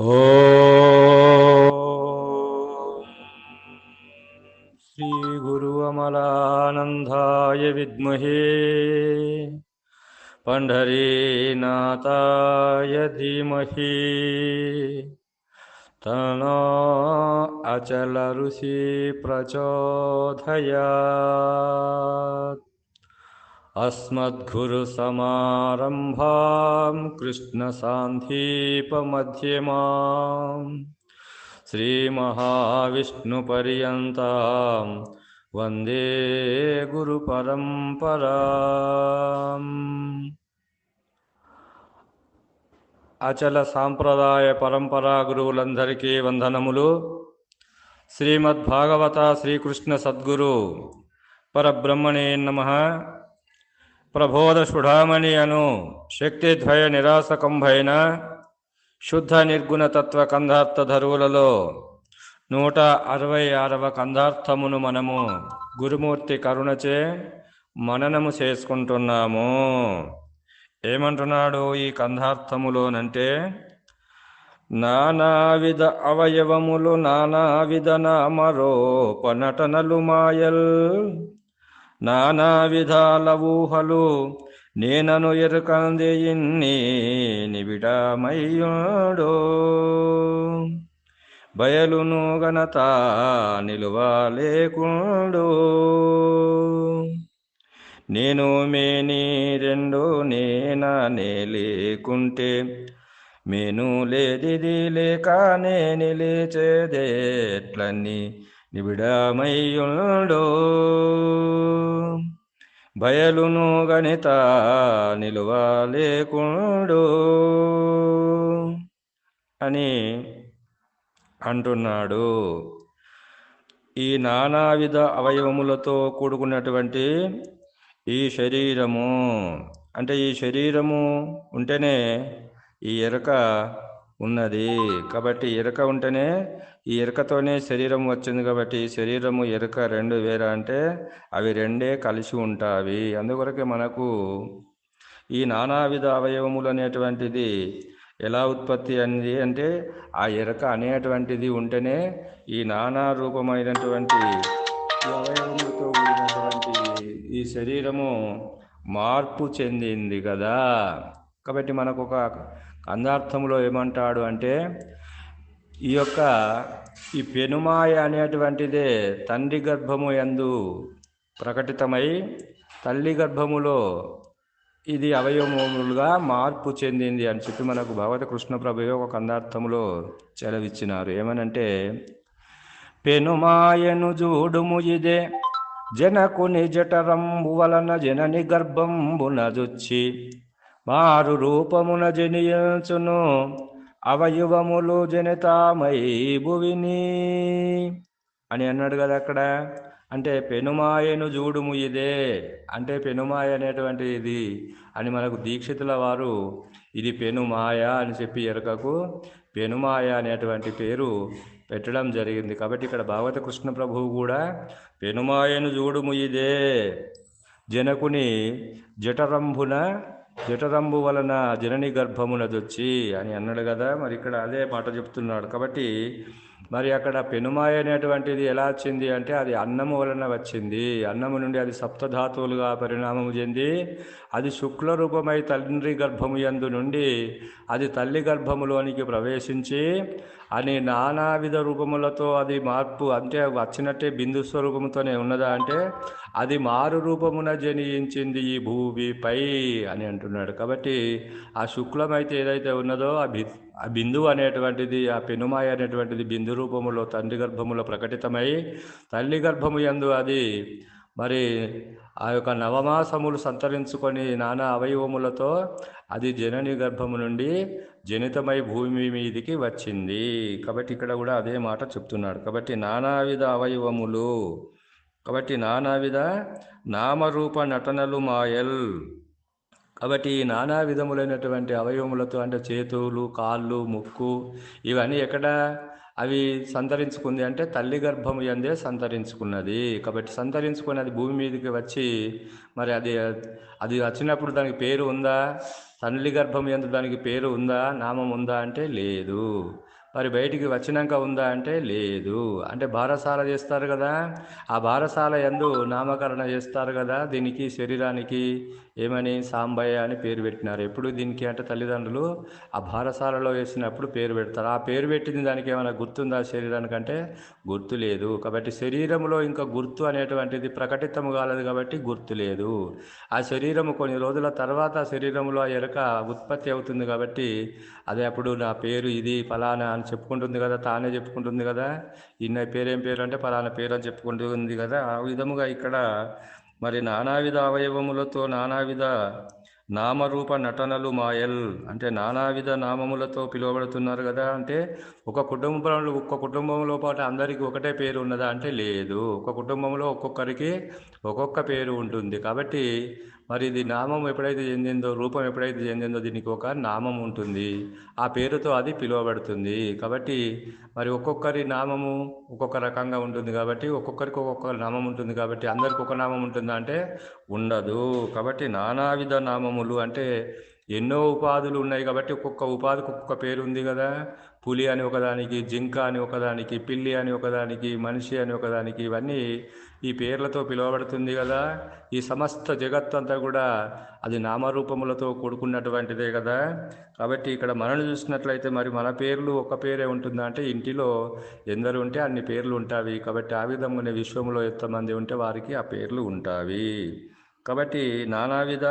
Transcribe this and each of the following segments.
ॐ श्रीगुरुअमलानन्दाय विद्महे। पण्ढरीनाथाय धीमहि। तनो अचलऋषि प्रचोदयात्। अस्मद्गुरुसमारम्भां कृष्णसान्धीपमध्यमाम् श्रीमहाविष्णुपर्यन्तां वन्दे గురుపరంపరాం అచల సాంప్రదాయ పరంపరా గురువులందరికీ వందనములు శ్రీమద్భాగవత శ్రీకృష్ణ సద్గురు పరబ్రహ్మణే నమ ప్రబోధ సుఢామణి అను శక్తిద్వయ నిరాసకంభైన శుద్ధ నిర్గుణ తత్వ ధరువులలో నూట అరవై ఆరవ కంధార్థమును మనము గురుమూర్తి కరుణచే మననము చేసుకుంటున్నాము. ఏమంటున్నాడు ఈ కంధార్థములోనంటే నానావిధ అవయవములు నానావిధ నామరోప నటనలు మాయల్ నానా విధాల ఊహలు నేనను ఎరుకంది ఇన్ని నిబిడమయ్యోడో. బయలును గనత నిలువ లేకుండు నేను మేని రెండు నేననే లేకుంటే మేను లేదిది లేకనే నిలిచేదేట్లని నిబిడమయ్యుండో. బయలును గణిత నిలువ లేకుండు అని అంటున్నాడు. ఈ నానావిధ అవయవములతో కూడుకున్నటువంటి ఈ శరీరము అంటే ఈ శరీరము ఉంటేనే ఈ ఎరక ఉన్నది. కాబట్టి ఎరక ఉంటేనే ఈ ఎరుకతోనే శరీరం వచ్చింది కాబట్టి శరీరము ఎరుక రెండు వేరే అంటే అవి రెండే కలిసి ఉంటావి. అందుకొరకే మనకు ఈ నానావిధ అవయవములు అనేటువంటిది ఎలా ఉత్పత్తి అనేది అంటే ఆ ఎరక అనేటువంటిది ఉంటేనే ఈ నానా రూపమైనటువంటి అవయవములతో కూడినటువంటి ఈ శరీరము మార్పు చెందింది కదా. కాబట్టి మనకు ఒక అందార్థములో ఏమంటాడు అంటే ఈ యొక్క ఈ పెనుమాయ అనేటువంటిదే తండ్రి గర్భము యందు ప్రకటితమై తల్లి గర్భములో ఇది అవయవములుగా మార్పు చెందింది అని చెప్పి మనకు భగవత కృష్ణ ప్రభు ఒక కందార్థములో చెలవిచ్చినారు. ఏమనంటే పెనుమాయను జూడుము ఇదే జనకుని జఠరంబు వలన జనని గర్భంబున జొచ్చి మారు రూపమున జనియచును. అవయవములు జనితామై భువిని అని అన్నాడు కదా అక్కడ. అంటే పెనుమాయను జూడుము ఇదే. అంటే పెనుమాయ అనేటువంటి ఇది అని మనకు దీక్షితుల వారు ఇది పెనుమాయ అని చెప్పి ఎరకకు పెనుమాయ అనేటువంటి పేరు పెట్టడం జరిగింది. కాబట్టి ఇక్కడ భాగవత కృష్ణ ప్రభువు కూడా పెనుమాయను జూడుము ఇదే. జనకుని జఠరంభున జఠరంబు వలన జనని గర్భమునదొచ్చి అని అన్నాడు కదా మరి ఇక్కడ అదే మాట చెప్తున్నాడు. కాబట్టి మరి అక్కడ పెనుమాయ అనేటువంటిది ఎలా వచ్చింది అంటే అది అన్నము వలన వచ్చింది. అన్నము నుండి అది సప్తధాతువులుగా పరిణామము చెంది అది శుక్ల రూపమై తండ్రి గర్భము యందు నుండి అది తల్లి గర్భములోనికి ప్రవేశించి అని నానావిధ రూపములతో అది మార్పు అంటే వచ్చినట్టే బిందు స్వరూపముతోనే ఉన్నదా అంటే అది మారు రూపమున జనించింది ఈ భూమిపై అని అంటున్నాడు. కాబట్టి ఆ శుక్లమైతే ఏదైతే ఉన్నదో ఆ బి ఆ బిందువు అనేటువంటిది ఆ పెనుమాయ అనేటువంటిది బిందు రూపములో తండ్రి గర్భములో ప్రకటితమై తల్లి గర్భము యందు అది మరి ఆ యొక్క నవమాసములు సంతరించుకొని నానా అవయవములతో అది జనని గర్భము నుండి జనితమై భూమి మీదికి వచ్చింది. కాబట్టి ఇక్కడ కూడా అదే మాట చెప్తున్నాడు. కాబట్టి నానావిధ అవయవములు కాబట్టి నానావిధ నామరూప నటనలు మాయల్. కాబట్టి ఈ నానా విధములైనటువంటి అవయవములతో అంటే చేతులు కాళ్ళు ముక్కు ఇవన్నీ ఎక్కడ అవి సంతరించుకుంది అంటే తల్లి గర్భము ఎందే సంతరించుకున్నది. కాబట్టి సంతరించుకున్నది భూమి మీదకి వచ్చి మరి అది అది వచ్చినప్పుడు దానికి పేరు ఉందా? తల్లి గర్భం ఎందు దానికి పేరు ఉందా? నామం ఉందా అంటే లేదు. మరి బయటికి వచ్చినాక ఉందా అంటే లేదు. అంటే బారసాల చేస్తారు కదా. ఆ బారసాల ఎందు నామకరణ చేస్తారు కదా. దీనికి శరీరానికి ఏమని సాంబయ్య అని పేరు పెట్టినారు. ఎప్పుడు దీనికి అంటే తల్లిదండ్రులు ఆ భారసాలలో వేసినప్పుడు పేరు పెడతారు. ఆ పేరు పెట్టింది దానికి ఏమైనా గుర్తుందా శరీరానికి అంటే గుర్తు లేదు. కాబట్టి శరీరంలో ఇంకా గుర్తు అనేటువంటిది ప్రకటితం కాలేదు కాబట్టి గుర్తు లేదు. ఆ శరీరము కొన్ని రోజుల తర్వాత శరీరంలో ఆ ఎరక ఉత్పత్తి అవుతుంది కాబట్టి అదే అప్పుడు నా పేరు ఇది ఫలానా అని చెప్పుకుంటుంది కదా తానే చెప్పుకుంటుంది కదా. ఇన్న పేరేం పేరు అంటే ఫలానా పేరు అని చెప్పుకుంటుంది కదా. ఆ విధముగా ఇక్కడ మరి నానావిధ అవయవములతో నానావిధ నామరూప నటనలు మాయల్. అంటే నానావిధ నామములతో పిలువబడుతున్నారు కదా అంటే ఒక కుటుంబంలో ఒక్క కుటుంబంలో పాటు అందరికీ ఒకటే పేరు ఉన్నదా? అంటే లేదు. ఒక కుటుంబంలో ఒక్కొక్కరికి ఒక్కొక్క పేరు ఉంటుంది. కాబట్టి మరి ఇది నామం ఎప్పుడైతే చెందిందో రూపం ఎప్పుడైతే చెందిందో దీనికి ఒక నామం ఉంటుంది. ఆ పేరుతో అది పిలువబడుతుంది. కాబట్టి మరి ఒక్కొక్కరి నామము ఒక్కొక్క రకంగా ఉంటుంది కాబట్టి ఒక్కొక్కరికి ఒక్కొక్క నామం ఉంటుంది కాబట్టి అందరికి ఒక నామం ఉంటుందా అంటే ఉండదు. కాబట్టి నానావిధ నామములు అంటే ఎన్నో ఉపాధులు ఉన్నాయి కాబట్టి ఒక్కొక్క ఉపాధికి ఒక్కొక్క పేరు ఉంది కదా. పులి అని ఒకదానికి జింక అని ఒకదానికి పిల్లి అని ఒకదానికి మనిషి అని ఒకదానికి ఇవన్నీ ఈ పేర్లతో పిలువబడుతుంది కదా. ఈ సమస్త జగత్తు అంతా కూడా అది నామరూపములతో కూడుకున్నటువంటిదే కదా. కాబట్టి ఇక్కడ మనల్ని చూసినట్లయితే మరి మన పేర్లు ఒక పేరే ఉంటుందా అంటే ఇంటిలో ఎందరు ఉంటే అన్ని పేర్లు ఉంటాయి కాబట్టి ఆ విధంగానే విశ్వంలో ఎంతమంది ఉంటే వారికి ఆ పేర్లు ఉంటాయి కాబట్టి నానావిధ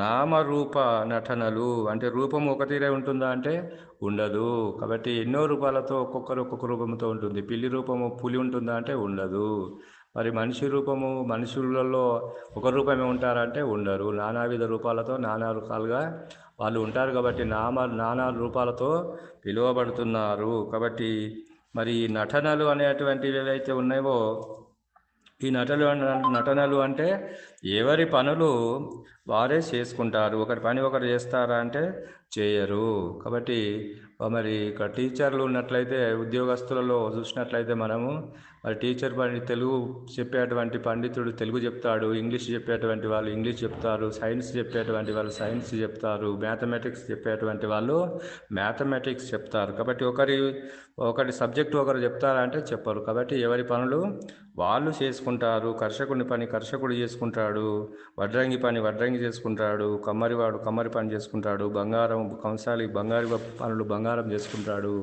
నామరూప నటనలు అంటే రూపం ఒకటిరే ఉంటుందా అంటే ఉండదు. కాబట్టి ఎన్నో రూపాలతో ఒక్కొక్కరు ఒక్కొక్క రూపంతో ఉంటుంది. పిల్లి రూపము పులి ఉంటుందా అంటే ఉండదు. మరి మనిషి రూపము మనుషులలో ఒక రూపమే ఉంటారంటే ఉండరు. నానావిధ రూపాలతో నానా రకాలుగా వాళ్ళు ఉంటారు కాబట్టి నామ నానా రూపాలతో పిలువబడుతున్నారు. కాబట్టి మరి నటనలు అనేటువంటివి ఏవైతే ఉన్నాయో ఈ నటలు నటనలు అంటే ఎవరి పనులు వారే చేసుకుంటారు. ఒకరి పని ఒకరు చేస్తారా అంటే చేయరు. కాబట్టి మరి ఇక్కడ టీచర్లు ఉన్నట్లయితే ఉద్యోగస్తులలో చూసినట్లయితే మనము మరి టీచర్ పని తెలుగు చెప్పేటువంటి పండితుడు తెలుగు చెప్తాడు ఇంగ్లీష్ చెప్పేటువంటి వాళ్ళు ఇంగ్లీష్ చెప్తారు సైన్స్ చెప్పేటువంటి వాళ్ళు సైన్స్ చెప్తారు మ్యాథమెటిక్స్ చెప్పేటువంటి వాళ్ళు మ్యాథమెటిక్స్ చెప్తారు. కాబట్టి ఒకరి ఒకటి సబ్జెక్టు ఒకరు చెప్తారా అంటే చెప్పరు. కాబట్టి ఎవరి పనులు వాళ్ళు చేసుకుంటారు. కర్షకుని పని కర్షకుడు చేసుకుంటాడు. వడ్రంగి పని వడ్రంగి చేసుకుంటాడు కమ్మరివాడు కమ్మరి పని చేసుకుంటాడు బంగారం కంసాలి బంగారు పనులు బంగారం చేసుకుంటాడు.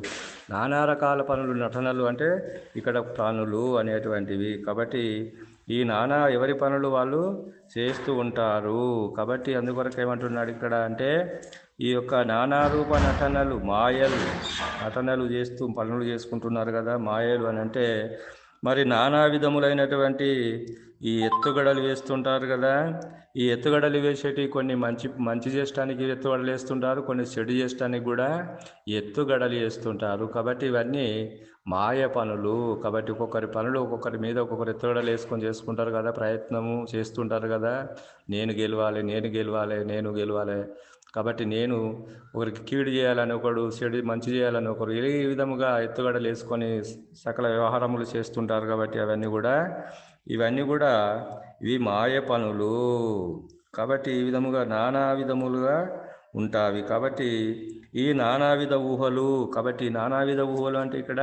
నానా రకాల పనులు నటనలు అంటే ఇక్కడ పనులు అనేటువంటివి. కాబట్టి ఈ నానా ఎవరి పనులు వాళ్ళు చేస్తూ ఉంటారు? కాబట్టి అందుకొరకు ఏమంటున్నాడు ఇక్కడ అంటే ఈ యొక్క నానారూప నటనలు మాయలు నటనలు చేస్తూ పనులు చేసుకుంటున్నారు కదా మాయలు అని అంటే మరి నానా విధములైనటువంటి ఈ ఎత్తుగడలు వేస్తుంటారు కదా. ఈ ఎత్తుగడలు వేసేటి కొన్ని మంచి మంచి చేయడానికి ఎత్తుగడలు వేస్తుంటారు కొన్ని చెడు చేయడానికి కూడా ఎత్తుగడలు వేస్తుంటారు. కాబట్టి ఇవన్నీ మాయ పనులు. కాబట్టి ఒక్కొక్కరి పనులు ఒక్కొక్కరి మీద ఒక్కొక్కరు ఎత్తుగడలు వేసుకొని చేసుకుంటారు కదా ప్రయత్నము చేస్తుంటారు కదా. నేను గెలవాలి నేను గెలవాలి నేను గెలవాలి. కాబట్టి నేను ఒకరికి కీడు చేయాలని ఒకడు చెడు మంచి చేయాలని ఒకరు ఏ విధముగా ఎత్తుగడలు వేసుకొని సకల వ్యవహారములు చేస్తుంటారు కాబట్టి అవన్నీ కూడా ఇవన్నీ కూడా ఇవి మాయ పనులు. కాబట్టి ఈ విధముగా నానా విధములుగా ఉంటావి. కాబట్టి ఈ నానావిధ ఊహలు కాబట్టి నానావిధ ఊహలు అంటే ఇక్కడ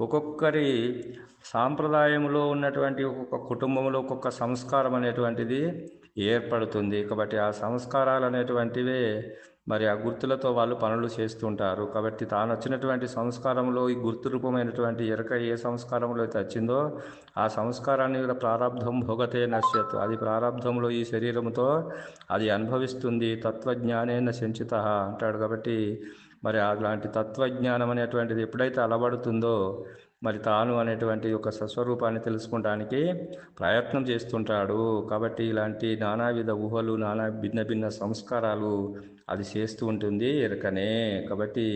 ఒక్కొక్కరి సాంప్రదాయంలో ఉన్నటువంటి ఒక్కొక్క కుటుంబంలో ఒక్కొక్క సంస్కారం అనేటువంటిది ఏర్పడుతుంది. కాబట్టి ఆ సంస్కారాలు అనేటువంటివే మరి ఆ గుర్తులతో వాళ్ళు పనులు చేస్తుంటారు. కాబట్టి తాను వచ్చినటువంటి సంస్కారంలో ఈ గుర్తు రూపమైనటువంటి ఎరక ఏ సంస్కారంలో అయితే వచ్చిందో ఆ సంస్కారాన్ని కూడా ప్రారంధం భోగతే నశ్యత్. అది ప్రారంధంలో ఈ శరీరంతో అది అనుభవిస్తుంది. తత్వజ్ఞానేన సంచిత అంటాడు. కాబట్టి మరి అలాంటి తత్వజ్ఞానం అనేటువంటిది ఎప్పుడైతే అలవడుతుందో మరి తాను అనేటువంటి ఒక సస్వరూపాన్ని తెలుసుకోవడానికి ప్రయత్నం చేస్తుంటాడు. కాబట్టి ఇలాంటి నానావిధ ఊహలు నానా భిన్న భిన్న సంస్కారాలు అది చేస్తూ ఉంటుంది ఎరకనే. కాబట్టి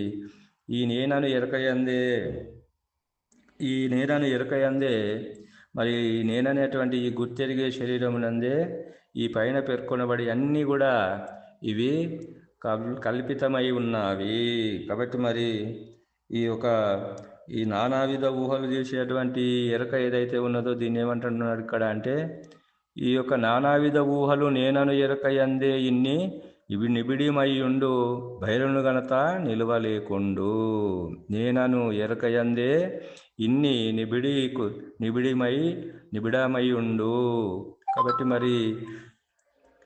ఈ నేనను ఎరకయందే ఈ నేనను ఎరకయందే మరి ఈ నేననేటువంటి ఈ గుర్తెరిగే శరీరం నందే ఈ పైన పేర్కొనబడి అన్నీ కూడా ఇవి కల్ కల్పితమై ఉన్నవి. కాబట్టి మరి ఈ యొక్క ఈ నానావిధ ఊహలు చేసేటువంటి ఎరక ఏదైతే ఉన్నదో దీన్ని ఏమంటున్నాడు ఇక్కడ అంటే ఈ యొక్క నానావిధ ఊహలు నేనను ఎరక అందే ఇన్ని ఇవి నిబిడిమయ్యుండు బయలును గనత నిలువలేకుండు. నేనను ఎరకయందే ఇన్ని నిబిడి నిబిడిమై నిబిడమయ్యుండు. కాబట్టి మరి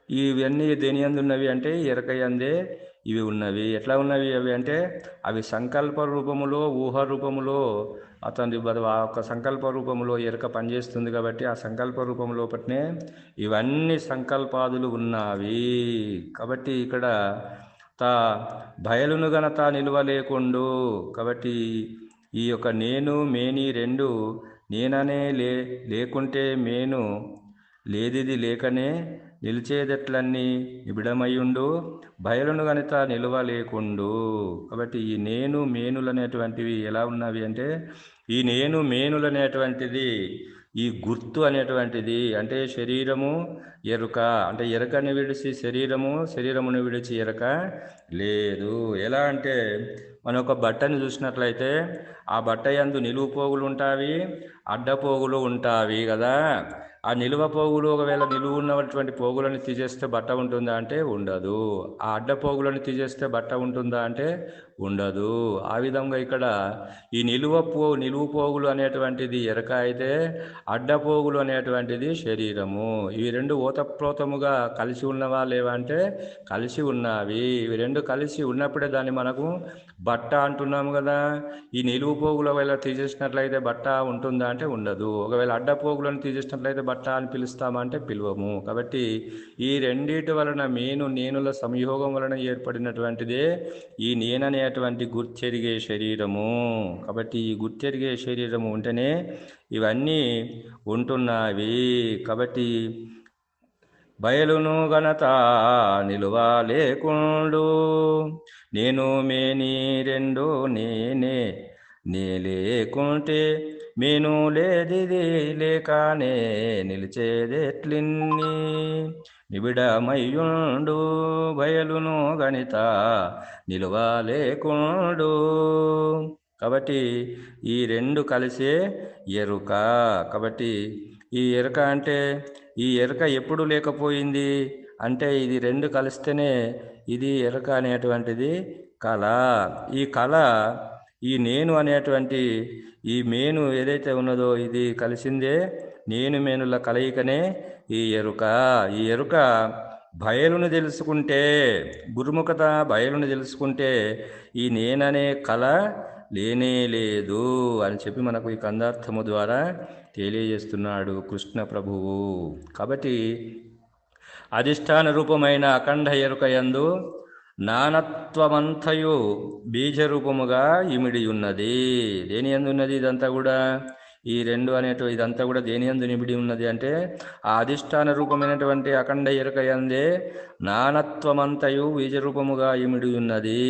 ఇవన్నీ దేని అందున్నవి అంటే ఎరకయందే ఇవి ఉన్నవి. ఎట్లా ఉన్నవి అవి అంటే అవి సంకల్ప రూపములో ఊహ రూపములో అతని ఆ యొక్క సంకల్ప రూపంలో ఎరుక పనిచేస్తుంది కాబట్టి ఆ సంకల్ప రూపం లోపట్నే ఇవన్నీ సంకల్పాదులు ఉన్నవి. కాబట్టి ఇక్కడ తా బయలును గనత నిలువ లేకుండు. కాబట్టి ఈ యొక్క నేను మేని రెండు నేననే లే లేకుంటే మేను లేదిది లేకనే నిలిచేదెట్లన్నీ నిబిడమయ్యుండు? బయలును గనిత నిలువ లేకుండు కాబట్టి ఈ నేను మేనులు అనేటువంటివి ఎలా ఉన్నవి అంటే ఈ నేను మేనులు అనేటువంటిది ఈ గుర్తు అనేటువంటిది అంటే శరీరము ఎరుక. అంటే ఎరుకని విడిచి శరీరము శరీరమును విడిచి ఎరుక లేదు. ఎలా అంటే మనం ఒక బట్టని చూసినట్లయితే ఆ బట్ట యందు నిలువు పోగులు ఉంటావి అడ్డపోగులు ఉంటావి కదా. ఆ నిలువ పోగులు ఒకవేళ నిలువు ఉన్నటువంటి పోగులను తీసేస్తే బట్ట ఉంటుందా అంటే ఉండదు. ఆ అడ్డ పోగులను తీసేస్తే బట్ట ఉంటుందా అంటే ఉండదు. ఆ విధంగా ఇక్కడ ఈ నిలువ పో నిలువు పోగులు అనేటువంటిది ఎరక అయితే అడ్డ పోగులు అనేటువంటిది శరీరము. ఇవి రెండు ఓతప్రోతముగా కలిసి ఉన్నవా లేవా అంటే కలిసి ఉన్నవి. ఇవి రెండు కలిసి ఉన్నప్పుడే దాన్ని మనకు బట్ట అంటున్నాము కదా. ఈ నిలువు పోగుల వేళ తీసేసినట్లయితే బట్ట ఉంటుందా అంటే ఉండదు. ఒకవేళ అడ్డపోగులను తీసేసినట్లయితే బట్ట అని పిలుస్తామంటే పిలువము. కాబట్టి ఈ రెండిటి వలన మేను నేనుల సంయోగం వలన ఏర్పడినటువంటిదే ఈ నేననేటువంటి గుర్తెరిగే శరీరము. కాబట్టి ఈ గుర్తెరిగే శరీరము ఉంటేనే ఇవన్నీ ఉంటున్నవి కాబట్టి బయలును ఘనత నిలువ లేకుండు నేను మేని రెండు నేనే నీ లేకుంటే మీను లేదిది లేకనే నిలిచేదెట్లిన్ని. నిబిడమయ్యుండు బయలును గణిత నిలువ లేకుండు కాబట్టి ఈ రెండు కలిసే ఎరుక. కాబట్టి ఈ ఎరుక అంటే ఈ ఎరుక ఎప్పుడు లేకపోయింది? అంటే ఇది రెండు కలిస్తేనే ఇది ఎరుక అనేటువంటిది కళ. ఈ కళ ఈ నేను అనేటువంటి ఈ మేను ఏదైతే ఉన్నదో ఇది కలిసిందే నేను మేనుల కలయికనే ఈ ఎరుక. ఈ ఎరుక బయలును తెలుసుకుంటే గురుముఖత బయలును తెలుసుకుంటే ఈ నేననే కళ లేనే లేదు అని చెప్పి మనకు ఈ కందార్థము ద్వారా తెలియజేస్తున్నాడు కృష్ణ ప్రభువు. కాబట్టి అధిష్టాన రూపమైన అఖండ ఎరుక యందు నానత్వమంతయు బీజరూపముగా ఇమిడి ఉన్నది దేని ఎందున్నది ఇదంతా కూడా? ఈ రెండు అనేటు ఇదంతా కూడా దేని యందు నిమిడి ఉన్నది అంటే ఆ అధిష్టాన రూపమైనటువంటి అఖండ ఎరుక నానత్వమంతయు బీజరూపముగా ఇమిడి ఉన్నది.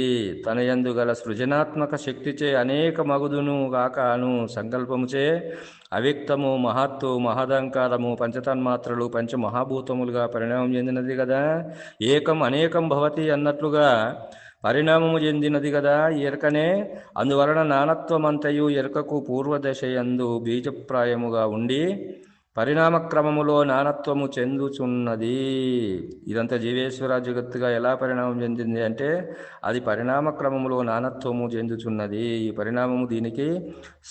తన యందు గల సృజనాత్మక శక్తిచే అనేక మగుదును గాకాను సంకల్పముచే అవ్యక్తము మహత్తు మహదంకారము పంచతన్మాత్రలు పంచ మహాభూతములుగా పరిణామం చెందినది కదా ఏకం అనేకం భవతి అన్నట్లుగా పరిణామము చెందినది కదా ఈ ఎరకనే. అందువలన నానత్వమంతయు ఎరకకు పూర్వదశయందు బీజప్రాయముగా ఉండి పరిణామ క్రమములో నానత్వము చెందుచున్నది. ఇదంతా జీవేశ్వర జగత్తుగా ఎలా పరిణామం చెందింది అంటే అది పరిణామక్రమములో నానత్వము చెందుచున్నది. ఈ పరిణామము దీనికి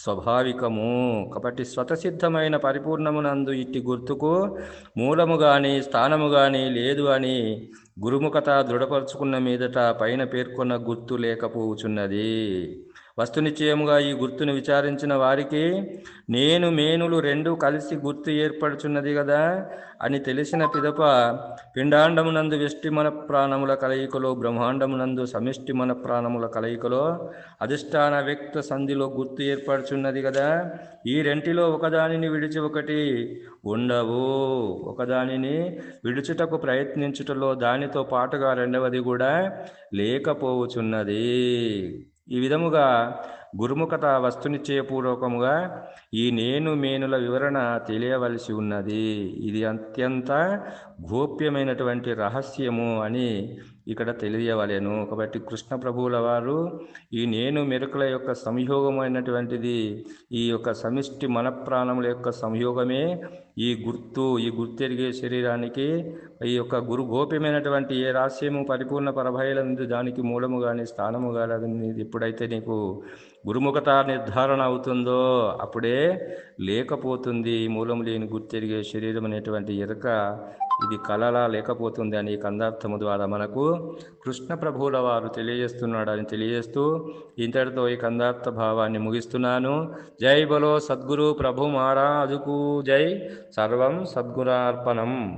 స్వాభావికము. కాబట్టి స్వతసిద్ధమైన పరిపూర్ణమునందు ఇట్టి గుర్తుకు మూలము కానీ స్థానము కానీ లేదు అని గురుముఖత దృఢపరుచుకున్న మీదట పైన పేర్కొన్న గుర్తు లేకపోచున్నది వస్తునిశ్చయముగా ఈ గుర్తును విచారించిన వారికి నేను మేనులు రెండు కలిసి గుర్తు ఏర్పడుచున్నది కదా అని తెలిసిన పిదప పిండాండమునందు వెష్టి మన ప్రాణముల కలయికలో బ్రహ్మాండమునందు సమిష్టి మన ప్రాణముల కలయికలో అధిష్టాన వ్యక్త సంధిలో గుర్తు ఏర్పడుచున్నది కదా ఈ రెంటిలో ఒకదానిని విడిచి ఒకటి ఉండవు. ఒకదానిని విడుచుటకు ప్రయత్నించుటలో దానితో పాటుగా రెండవది కూడా లేకపోవుచున్నది. ఈ విధముగా గురుముఖత వస్తునిశ్చయపూర్వకముగా ఈ నేను మేనుల వివరణ తెలియవలసి ఉన్నది. ఇది అత్యంత గోప్యమైనటువంటి రహస్యము అని ఇక్కడ తెలియవలేను. కాబట్టి కృష్ణ ప్రభువుల వారు ఈ నేను మెరుకుల యొక్క సంయోగమైనటువంటిది ఈ యొక్క సమిష్టి మన ప్రాణముల యొక్క సంయోగమే ఈ గుర్తు ఈ గుర్తెరిగే శరీరానికి ఈ యొక్క గురు గోప్యమైనటువంటి ఏ రహస్యము పరిపూర్ణ పరభయలందు దానికి మూలము కానీ స్థానము కానీ ఎప్పుడైతే నీకు గురుముఖత నిర్ధారణ అవుతుందో అప్పుడే లేకపోతుంది మూలం లేని గుర్తెరిగే శరీరం అనేటువంటి ఎరుక ఇది కలలా లేకపోతుంది అని ఈ కందార్థము ద్వారా మనకు కృష్ణ ప్రభువుల వారు తెలియజేస్తున్నాడని తెలియజేస్తూ ఇంతటితో ఈ కందార్థ భావాన్ని ముగిస్తున్నాను. జై బలో సద్గురు ప్రభు మహారాజుకు జై. సర్వం సద్గురార్పణం